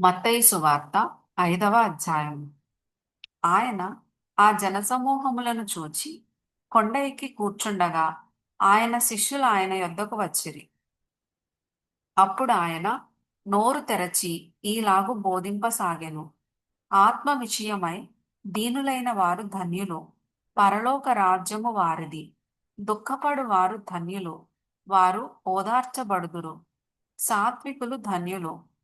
మత్తయి సువార్త ఐదవ అధ్యాయం ఆయన ఆ జనసమూహములను చూచి కొండ ఎక్కి కూర్చుండగా ఆయన శిష్యులు ఆయన యొద్దకు వచ్చిరి. అప్పుడు ఆయన నోరు తెరచి ఈలాగు బోధింపసాగెను. ఆత్మ విషయమై దీనులైన వారు ధన్యులు పరలోక రాజ్యము వారిది. దుఃఖపడు వారు ధన్యులు వారు ఓదార్చబడుదురు. సాత్వికులు ధన్యులు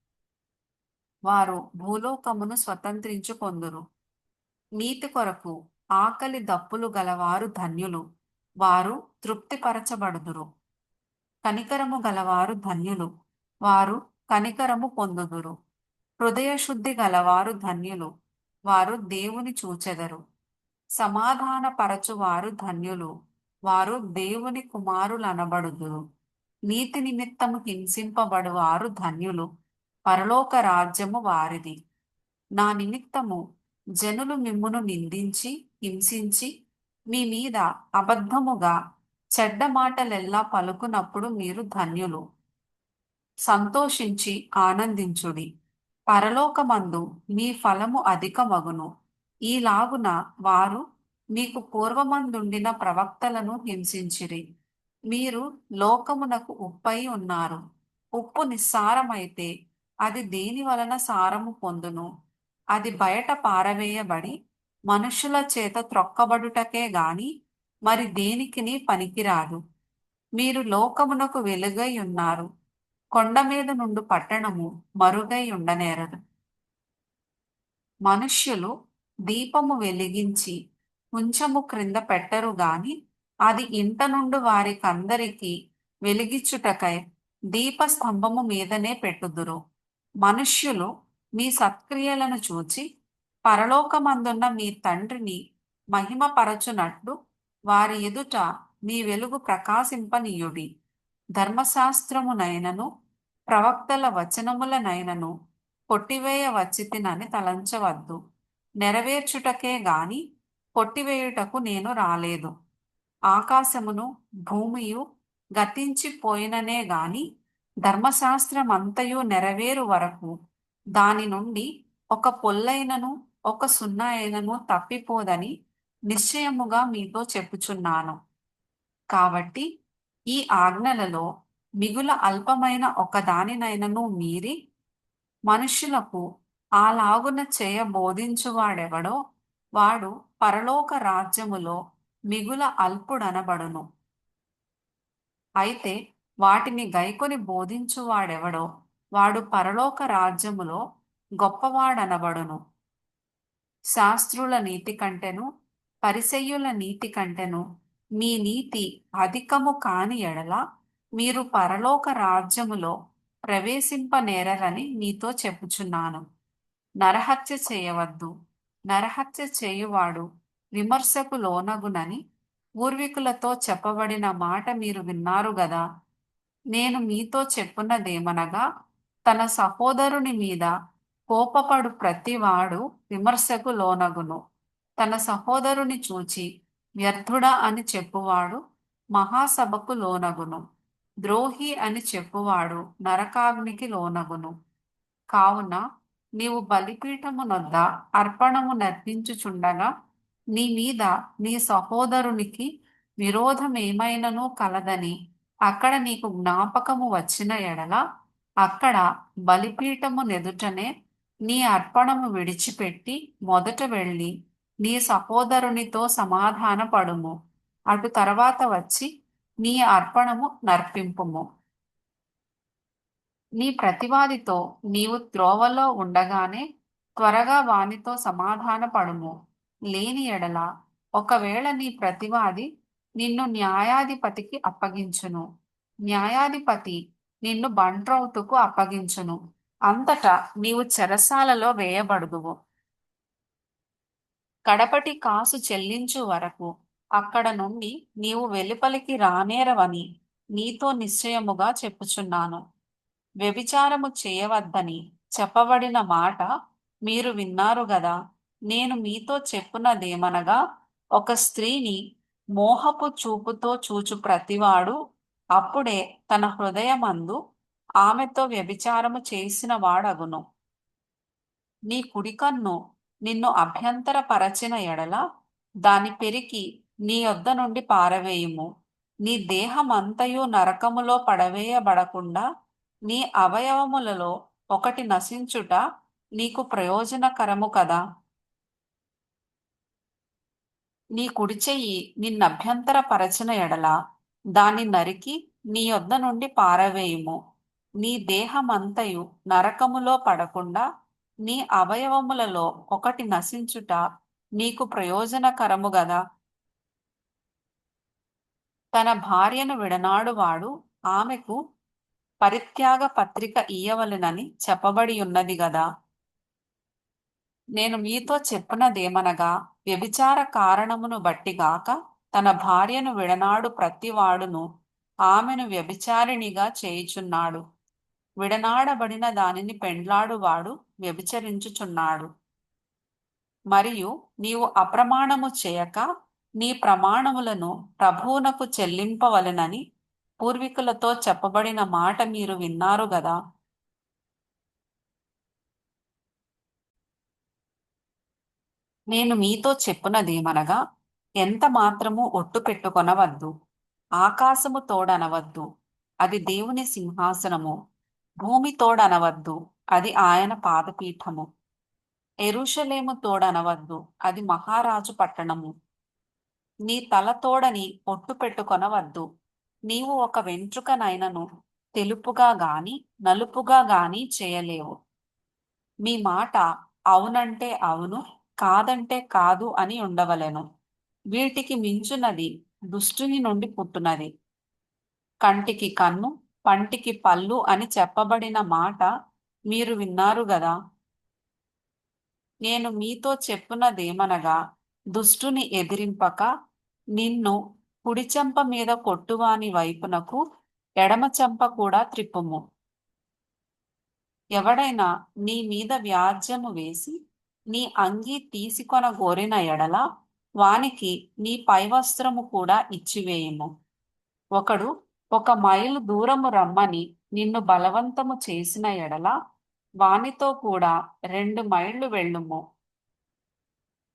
వారు భూలోకమును స్వతంత్రించుకొందురు నీతి కొరకు ఆకలి దప్పులు గలవారు ధన్యులు. వారు తృప్తిపరచబడుదురు. కనికరము గలవారు ధన్యులు. వారు కనికరము పొందుదురు. హృదయశుద్ధి గలవారు ధన్యులు. వారు దేవుని చూచెదరు. సమాధానపరచువారు ధన్యులు. వారు దేవుని కుమారులనబడుదురు. నీతి నిమిత్తము హింసింపబడువారు ధన్యులు. పరలోక రాజ్యము వారిది. నా నిమిత్తము జనులు మిమ్మును నిందించి హింసించి మీ మీద అబద్ధముగా చెడ్డ మాటలెల్లా పలుకునప్పుడు మీరు ధన్యులు. సంతోషించి ఆనందించుడి. పరలోకమందు మీ ఫలము అధికమగును. ఈలాగున వారు మీకు పూర్వమందుండిన ప్రవక్తలను హింసించిరి. మీరు లోకమునకు ఉప్పై ఉన్నారు. ఉప్పు నిస్సారమైతే అది దేని వలన సారము పొందును? అది బయట పారవేయబడి మనుషుల చేత త్రొక్కబడుటకే గాని మరి దేనికిని పనికిరాదు. మీరు లోకమునకు వెలుగై ఉన్నారు. కొండ మీద నుండి పట్టణము మరుగై ఉండనేరదు. మనుష్యులు దీపము వెలిగించి ఉంచము క్రింద పెట్టరు గాని అది ఇంట నుండి వారికందరికీ వెలిగించుటకై దీపస్తంభము మీదనే పెట్టుదురు. మనుష్యులు మీ సత్క్రియలను చూచి పరలోకమందున్న మీ తండ్రిని మహిమపరచునట్లు వారి ఎదుట మీ వెలుగు ప్రకాశింపనీయుడి. ధర్మశాస్త్రమునైనను ప్రవక్తల వచనములనైనను కొట్టివేయ వచ్చితినని తలంచవద్దు. నెరవేర్చుటకే గాని కొట్టివేయుటకు నేను రాలేదు. ఆకాశమును భూమియు గతించిపోయిననే గాని ధర్మశాస్త్రం అంతయు నెరవేరు వరకు దాని నుండి ఒక పొల్లైనను ఒక సున్నా అయినను తప్పిపోదని నిశ్చయముగా మీతో చెప్పుచున్నాను. కాబట్టి ఈ ఆజ్ఞలలో మిగుల అల్పమైన ఒక దానినైనను మీరి మనుష్యులకు అలాగున చేయ బోధించువాడెవడో వాడు పరలోక రాజ్యములో మిగుల అల్పుడనబడును. అయితే వాటిని గైకొని బోధించువాడెవడో వాడు పరలోక రాజ్యములో గొప్పవాడనబడును. శాస్త్రుల నీతి కంటెను పరిసయ్యుల నీతి కంటెను మీ నీతి అధికము కాని ఎడల మీరు పరలోక రాజ్యములో ప్రవేశింపనేరరని మీతో చెప్పుచున్నాను. నరహత్య చేయవద్దు. నరహత్య చేయువాడు విమర్శకు లోనగునని పూర్వీకులతో చెప్పబడిన మాట మీరు విన్నారు గదా. నేను మీతో చెప్పున్నదేమనగా తన సహోదరుని మీద కోపపడు ప్రతివాడు విమర్శకు లోనగును తన సహోదరుని చూచి వ్యర్థుడా అని చెప్పువాడు మహాసభకు లోనగును. ద్రోహి అని చెప్పువాడు నరకాగ్నికి లోనగును. కావున నీవు బలిపీఠమునొద్ద అర్పణము నర్పించుచుండగా నీ మీద నీ సహోదరునికి విరోధమేమైనను కలదని అక్కడ నీకు జ్ఞాపకము వచ్చిన ఎడల అక్కడ బలిపీఠము నెదుటనే నీ అర్పణము విడిచిపెట్టి మొదట వెళ్ళి నీ సహోదరునితో సమాధాన పడుము అటు తర్వాత వచ్చి నీ అర్పణము నర్పింపుము. నీ ప్రతివాదితో నీవు త్రోవలో ఉండగానే త్వరగా వానితో సమాధాన పడుము లేని ఎడల ఒకవేళ నీ ప్రతివాది నిన్ను న్యాయాధిపతికి అప్పగించును. న్యాయాధిపతి నిన్ను బండ్రౌతుకు అప్పగించును. అంతటా నీవు చెరసాలలో వేయబడుదువు. కడపటి కాసు చెల్లించు వరకు అక్కడ నుండి నీవు వెలుపలికి రానేరవని నీతో నిశ్చయముగా చెప్పుచున్నాను. వ్యభిచారము చేయవద్దని చెప్పబడిన మాట మీరు విన్నారు గదా. నేను మీతో చెప్పున్నదేమనగా ఒక స్త్రీని మోహపు చూపుతో చూచు ప్రతివాడు అప్పుడే తన హృదయమందు ఆమెతో వ్యభిచారము చేసిన వాడగును. నీ కుడికన్ను నిన్ను అభ్యంతరపరచిన ఎడల దాని పెరికి నీ యొద్ద నుండి పారవేయుము. నీ దేహమంతయు నరకములో పడవేయబడకుండా నీ అవయవములలో ఒకటి నశించుట నీకు ప్రయోజనకరము కదా? నీ కుడి చెయ్యి నిన్నభ్యంతరపరచిన ఎడల దాన్ని నరికి నీ యొద్ద నుండి పారవేయుము. నీ దేహమంతయు నరకములో పడకుండా నీ అవయవములలో ఒకటి నశించుట నీకు ప్రయోజనకరము గదా. తన భార్యను విడనాడువాడు ఆమెకు పరిత్యాగ పత్రిక ఇయ్యవలెనని చెప్పబడి ఉన్నది గదా. నేను మీతో చెప్పినదేమనగా వ్యభిచార కారణమును బట్టిగాక తన భార్యను విడనాడు ప్రతివాడును ఆమెను వ్యభిచారిణిగా చేయుచున్నాడు. విడనాడబడిన దానిని పెండ్లాడువాడు వ్యభిచరించుచున్నాడు. మరియు నీవు అప్రమాణము చేయక నీ ప్రమాణములను ప్రభువునకు చెల్లింపవలెనని పూర్వీకులతో చెప్పబడిన మాట మీరు విన్నారు గదా. నేను మీతో చెప్పునదేమనగా ఎంత మాత్రము ఒట్టు పెట్టుకొనవద్దు ఆకాశము తోడనవద్దు అది దేవుని సింహాసనము భూమి తోడనవద్దు అది ఆయన పాదపీఠము. ఎరుషలేము తోడనవద్దు అది మహారాజు పట్టణము. నీ తల తోడని ఒట్టు పెట్టుకొనవద్దు నీవు ఒక వెంట్రుకనైనను తెలుపుగా గాని నలుపుగా గాని చేయలేవు. మీ మాట అవునంటే అవును కాదంటే కాదు అని ఉండవలెను. వీటికి మించునది దుష్టుని నుండి పుట్టునది. కంటికి కన్ను పంటికి పళ్ళు అని చెప్పబడిన మాట మీరు విన్నారు గదా? నేను మీతో చెప్పునదేమనగా దుష్టుని ఎదిరింపక నిన్ను కుడిచెంప మీద కొట్టువాని వైపునకు ఎడమ చెంప కూడా త్రిప్పుము. ఎవడైనా నీ మీద వ్యాజ్యము వేసి నీ అంగీ తీసుకొన గోరిన ఎడల వానికి నీ పైవస్త్రము కూడా ఇచ్చివేయుము. ఒకడు ఒక మైలు దూరము రమ్మని నిన్ను బలవంతము చేసిన ఎడల వానితో కూడా రెండు మైళ్ళు వెళ్ళుము.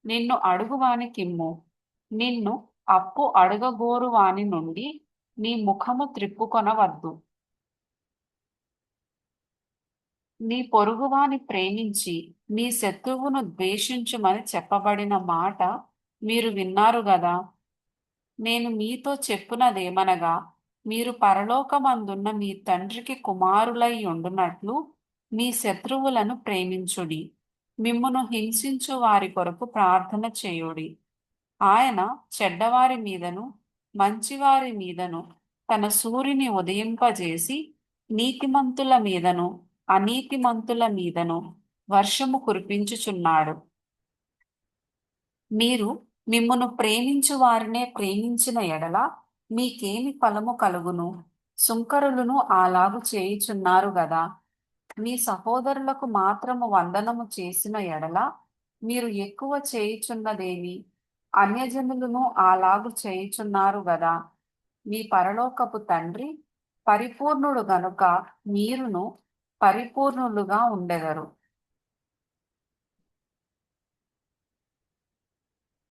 నిన్ను అడుగువానికిమ్ము. నిన్ను అప్పు అడుగగోరు వాని నుండి నీ ముఖము త్రిప్పుకొనవద్దు నీ పొరుగువాని ప్రేమించి నీ శత్రువును ద్వేషించుమని చెప్పబడిన మాట మీరు విన్నారు గదా? నేను మీతో చెప్పునదేమనగా మీరు పరలోకమందున్న మీ తండ్రికి కుమారులై ఉండునట్లు మీ శత్రువులను ప్రేమించుడి. మిమ్మును హింసించు వారి కొరకు ప్రార్థన చేయుడి. ఆయన చెడ్డవారి మీదను మంచివారి మీదను తన సూర్యుని ఉదయింపజేసి నీతిమంతుల మీదను అనీతిమంతుల మీదను వర్షము కురిపించుచున్నాడు. మీరు మిమ్మును ప్రేమించు వారినే ప్రేమించిన ఎడల మీకేమి ఫలము కలుగును? సుంకరులను అలాగు చేయుచున్నారు గదా. మీ సహోదరులకు మాత్రము వందనము చేసిన ఎడల మీరు ఎక్కువ చేయుచున్నదేమి? అన్యజనులను అలాగు చేయుచున్నారు గదా. మీ పరలోకపు తండ్రి పరిపూర్ణుడు గనుక మీరును పరిపూర్ణులుగా ఉండెదరు.